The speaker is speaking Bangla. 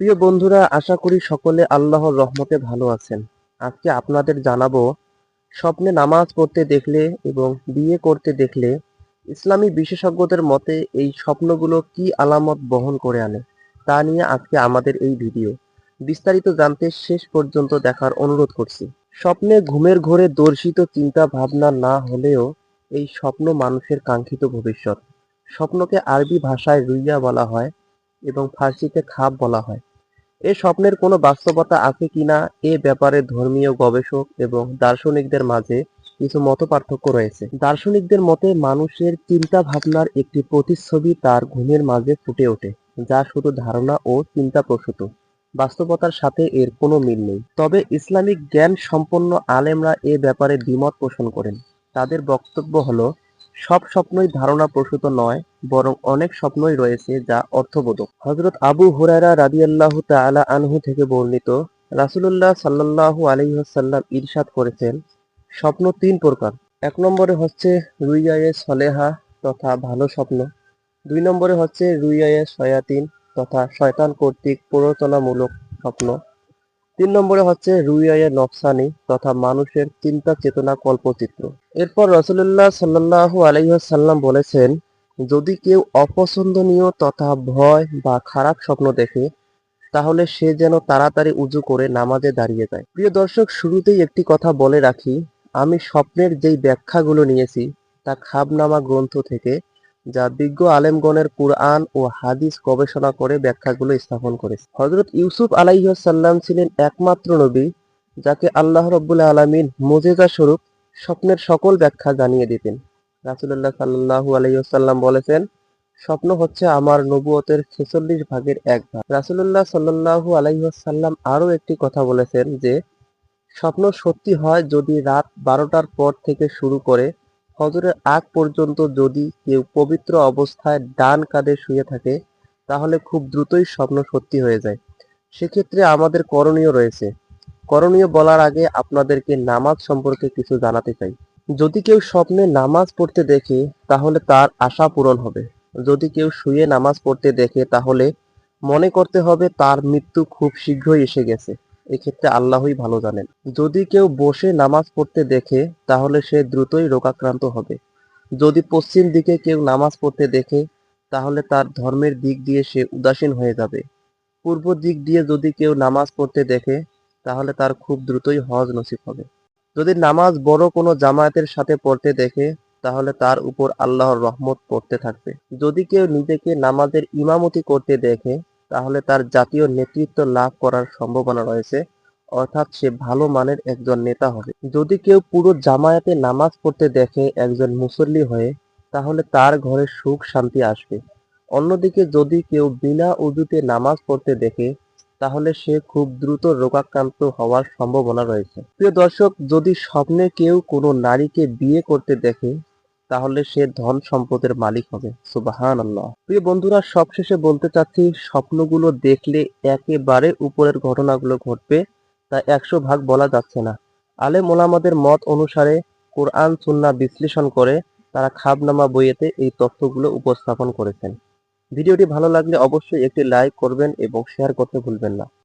প্রিয় বন্ধুরা, আশা করি সকলে আল্লাহর রহমতে ভালো আছেন। আজকে আপনাদের জানাব, স্বপ্নে নামাজ পড়তে দেখলে এবং বিয়ে করতে দেখলে ইসলামী বিশেষজ্ঞদের মতে এই স্বপ্নগুলো কি আলামত বহন করে আনে, তা নিয়ে আজকে আমাদের এই ভিডিও। বিস্তারিত জানতে শেষ পর্যন্ত দেখার অনুরোধ করছি। স্বপ্নে ঘুমের ঘোরে দর্শিত চিন্তা ভাবনা না হলেও এই স্বপ্ন মানুষের কাঙ্ক্ষিত ভবিষ্যৎ। স্বপ্নকে আরবি ভাষায় রুইয়া বলা হয় এবং ফার্সিতে খাপ বলা হয়। এ স্বপ্নের কোনো বাস্তবতা আছে কিনা এ ব্যাপারে ধর্মীয় গবেষক এবং দার্শনিকদের মাঝে কিছু মত পার্থক্য রয়েছে। দার্শনিকদের মতে মানুষের চিন্তা ভাবনার একটি প্রতিচ্ছবি তার ঘুমের মাঝে ফুটে ওঠে, যা শুধু ধারণা ও চিন্তা প্রসূত বাস্তবতার সাথে এর কোনো মিল নেই। তবে ইসলামিক জ্ঞান সম্পন্ন আলেমরা এ ব্যাপারে দ্বিমত পোষণ করেন। তাদের বক্তব্য হলো সব স্বপ্নই ধারণা প্রসূত নয়, বরং অনেক স্বপ্নই রয়েছে যা অর্থবোধক। হজরত আবু হুরায়রা রাদিয়াল্লাহু তাআলা আনহু থেকে বর্ণিত, রাসূলুল্লাহ সাল্লাল্লাহু আলাইহি ওয়াসাল্লাম ইরশাদ করেছেন, স্বপ্ন তিন প্রকার। এক নম্বরে হচ্ছে রুইয়ায়ে সলেহা তথা ভালো স্বপ্ন। দুই নম্বরে হচ্ছে রুইয়ায়ে শয়াতিন তথা শয়তান কর্তৃক প্ররোচনামূলক স্বপ্ন। তিন নম্বরে হচ্ছে রুইয়ায়ে নফসানি তথা মানুষের চিন্তা চেতনা কল্পচিত্র। এরপর রসুল্লাহ সাল্লাহু আলাইসাল্লাম বলেছেন, যদি কেউ অপছন্দনীয় তথা ভয় বা খারাপ স্বপ্ন দেখে, তাহলে সে যেন তাড়াতাড়ি উজু করে নামাজে দাঁড়িয়ে যায়। প্রিয় দর্শক, শুরুতেই একটি কথা বলে রাখি, আমি স্বপ্নের যেই ব্যাখ্যাগুলো নিয়েছি, তা খাবনামা গ্রন্থ থেকে যা বিজ্ঞ আলেমগণের কুরআন ও হাদিস গবেষণা করে ব্যাখ্যাগুলো স্থাপন করেছে। হজরত ইউসুফ আলাইসাল্লাম ছিলেন একমাত্র নবী, যাকে আল্লাহ রব্বুল আলমিন মোজেজা স্বরূপ স্বপ্নের সকল ব্যাখ্যা জানিয়ে দিতেন। রাসুল্লাহ সাল্লাহু আলাইসাল্লাম বলেছেন, স্বপ্ন হচ্ছে আমার নবুয়তের ছেচল্লিশ ভাগের এক ভাগ। রাসুল্লাহ সাল্লাহু আলাইসাল্লাম আরও একটি কথা বলেছেন যে, স্বপ্ন সত্যি হয় যদি রাত বারোটার পর থেকে শুরু করে ফজরের আগ পর্যন্ত যদি কেউ পবিত্র অবস্থায় ডান কাঁধে শুয়ে থাকে, তাহলে খুব দ্রুতই স্বপ্ন সত্যি হয়ে যায়। সেক্ষেত্রে আমাদের করণীয় রয়েছে। করণীয় বলার আগে আপনাদেরকে নামাজ সম্পর্কে কিছু জানাতে চাই। যদি কেউ স্বপ্নে নামাজ পড়তে দেখে, তাহলে তার আশা পূরণ হবে। যদি কেউ শুয়ে নামাজ পড়তে দেখে, তাহলে মনে করতে হবে তার মৃত্যু খুব শীঘ্রই এসে গেছে। এক্ষেত্রে আল্লাহই ভালো জানেন। যদি কেউ বসে নামাজ পড়তে দেখে, তাহলে সে দ্রুতই রোগাক্রান্ত হবে। যদি পশ্চিম দিকে কেউ নামাজ পড়তে দেখে, তাহলে তার ধর্মের দিক দিয়ে সে উদাসীন হয়ে যাবে। পূর্ব দিক দিয়ে যদি কেউ নামাজ পড়তে দেখে, তাহলে তার খুব দ্রুতই হজ নসিব হবে। যদি নামাজ বড় কোনো জামায়াতের সাথে পড়তে দেখে, তাহলে তার উপর আল্লাহর রহমত পড়তে থাকবে। যদি কেউ নিজেকে নামাজের ইমামতি করতে দেখে তাহলে তার জাতীয় নেতৃত্ব লাভ করার সম্ভাবনা রয়েছে। অর্থাৎ সে ভালো মানের একজন নেতা হবে। যদি কেউ পুরো জামায়াতে নামাজ পড়তে দেখে একজন মুসল্লি হয়ে, তাহলে তার ঘরে সুখ শান্তি আসবে। অন্যদিকে যদি কেউ বিনা উজুতে নামাজ পড়তে দেখে, তাহলে সে খুব দ্রুত রোগাক্রান্ত হওয়ার সম্ভাবনা রয়েছে। প্রিয় দর্শক, যদি স্বপ্নে কেউ কোনো নারীকে বিয়ে করতে দেখে তাহলে সে ধন সম্পদের মালিক হবে। সুবাহান আল্লাহ প্রিয় বন্ধুরা, সবশেষে বলতে চাচ্ছি, স্বপ্নগুলো দেখলে একেবারে উপরের ঘটনাগুলো ঘটবে, তা একশো ভাগ বলা যাচ্ছে না। আলেম ওলামাদের মত অনুসারে কোরআন সুন্না বিশ্লেষণ করে তারা খাবনামা বইয়েতে এই তথ্যগুলো উপস্থাপন করেছেন। ভিডিওটি ভালো লাগলে অবশ্যই একটি লাইক করবেন এবং শেয়ার করতে ভুলবেন না।